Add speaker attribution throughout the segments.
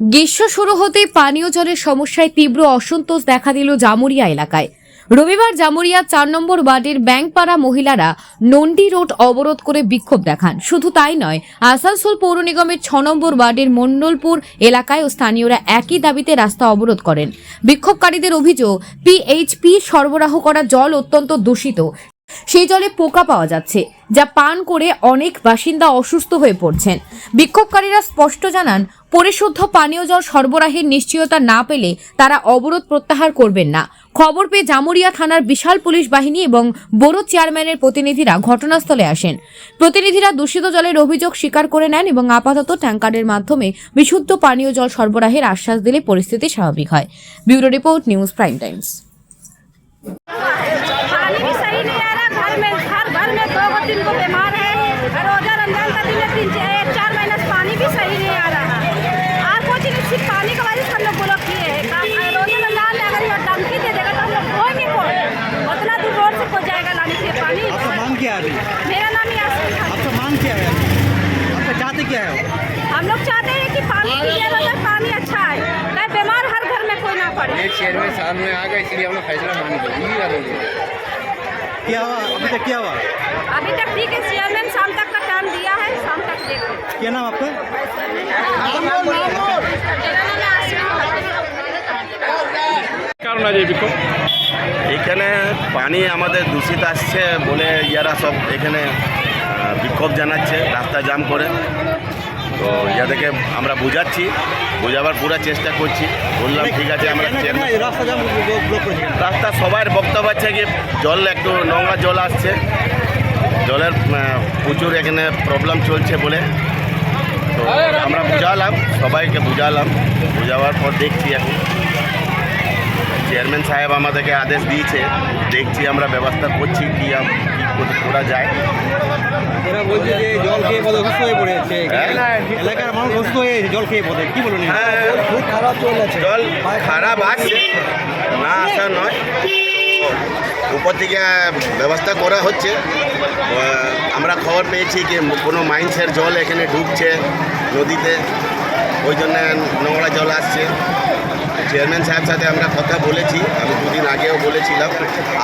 Speaker 1: গ্রীষ্ম শুরু হতেই পানীয় জলের সমস্যায় তীব্র অসন্তোষ দেখা দিল জামুরিয়া এলাকায়। রবিবার জামুরিয়া চার নম্বর ওয়ার্ডের ব্যাংকপাড়া মহিলারা নন্ডি রোড অবরোধ করে বিক্ষোভ দেখান। শুধু তাই নয়, আসানসোল পৌর নিগমের ছ নম্বর ওয়ার্ডের মণ্ডলপুর এলাকায় ও স্থানীয়রা একই দাবিতে রাস্তা অবরোধ করেন। বিক্ষোভকারীদের অভিযোগ পিএইচপি সরবরাহ করা জল অত্যন্ত দূষিত। সেই জলে পোকা পাওয়া যাচ্ছে, যা পান করে অনেক বাসিন্দা অসুস্থ হয়ে পড়ছেন। বিক্ষোভকারীরা স্পষ্ট জানান পরিশুদ্ধ পানীয় জল সরবরাহের নিশ্চয়তা না পেলে তারা অবরোধ প্রত্যাহার করবেন না। খবর পেয়ে জামুরিয়া থানার বিশাল পুলিশ বাহিনী এবং বোরো চেয়ারম্যানের প্রতিনিধিরা ঘটনাস্থলে আসেন। প্রতিনিধিরা দূষিত জলের অভিযোগ স্বীকার করে নেন এবং আপাতত ট্যাঙ্কারের মাধ্যমে বিশুদ্ধ পানীয় জল সরবরাহের আশ্বাস দিলে পরিস্থিতি স্বাভাবিক হয়। Bureau report, news prime times.
Speaker 2: Road जाएगा लाने के पानी।
Speaker 3: आपका मांग क्या है अभी?
Speaker 2: मेरा नाम खान।
Speaker 3: आपका मांग क्या है अभी? आपका चाहते क्या है?
Speaker 2: हम लोग चाहते हैं कि पानी पिए मतलब पानी अच्छा है। कहीं बीमार हर घर में कोई ना पड़े।
Speaker 4: एक चेयरमैन साहब में आ गए इसलिए हम लोग फैसला यही
Speaker 3: क्या हुआ? अभी तक क्या हुआ?
Speaker 2: अभी तक ठीक है चेयरमैन शाम तक का टाइम दिया है शाम तक देखो
Speaker 3: क्या नाम आपका?
Speaker 2: मेरा नाम यासीन
Speaker 5: এখানে পানি আমাদের দূষিত আসছে বলে ইয়ারা সব এখানে বিক্ষোভ জানাচ্ছে রাস্তা জাম করে। তো ইয়াদেরকে আমরা বুঝাচ্ছি বোঝাবার পুরো চেষ্টা করছি। বললাম ঠিক আছে আমরা?
Speaker 3: রাস্তা
Speaker 5: সবার বক্তব্য আছে কি জল একটু নোংরা জল আসছে। জলের প্রচুর এখানে প্রবলেম চলছে বলে। তো আমরা বুঝালাম সবাইকে বুঝালাম। বুঝাবার পর দেখছি এখন। চেয়ারম্যান সাহেব আমাদেরকে আদেশ দিয়েছে দেখছি আমরা ব্যবস্থা করছি কি করা যায়।
Speaker 3: বলছে যে জল খেয়ে পদে অসুস্থ হয়ে পড়েছে।
Speaker 5: হ্যাঁ।
Speaker 3: এলাকার মানুষ অসুস্থ হয়ে জল খেয়ে পদে কি বলুন
Speaker 5: হ্যাঁ
Speaker 3: খুব খারাপ জল আছে।
Speaker 5: জল খারাপ আসছে না আসা নয়। উপর থেকে ব্যবস্থা করা হচ্ছে। আমরা খবর পেয়েছি কি কোনো মাইন্সের জল এখানে ঢুকছে নদীতে। ওই জন্য নোংরা জল আসছে। চেয়ারম্যান সাহেব সাথে আমরা কথা বলেছি, আমি দুদিন আগেও বলেছিলাম,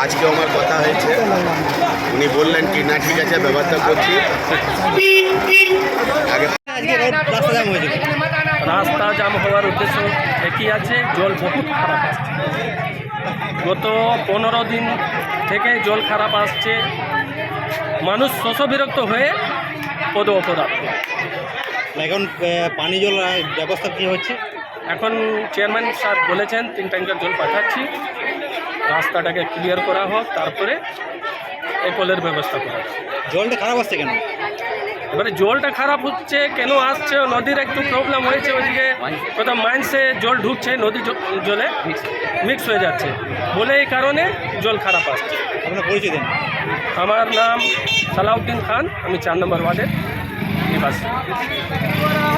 Speaker 5: আজকেও আমার কথা হয়েছে। উনি বললেন কি, না, ঠিক আছে, ব্যবস্থা করছি। আগে
Speaker 3: রাস্তা জাম
Speaker 6: হওয়ার উদ্দেশ্য একই আছে, জল বহুত খারাপ আসছে গত পনেরো দিন থেকে জল খারাপ আসছে। মানুষ শোষ বিরক্ত হয়ে পদ অপরাধ
Speaker 3: এখন পানি জল ব্যবস্থা কী হচ্ছে?
Speaker 6: এখন চেয়ারম্যান স্যার বলেছেন তিন ট্যাঙ্কার জল পাঠাচ্ছি। রাস্তাটাকে ক্লিয়ার করা হোক তারপরে এই কলের ব্যবস্থা করা হোক।
Speaker 3: জলটা খারাপ আসছে কেন?
Speaker 6: এবারে জলটা খারাপ হচ্ছে কেন আসছে? নদীর একটু প্রবলেম হয়েছে ওইদিকে কোথাও মাইন্সে জল ঢুকছে নদী জলে মিক্স হয়ে যাচ্ছে। বলে এই কারণে জল খারাপ আসছে।
Speaker 3: আপনার পরিচয় দেন
Speaker 6: আমার নাম সালাউদ্দিন খান আমি চার নম্বর ওয়ার্ডের। પાસે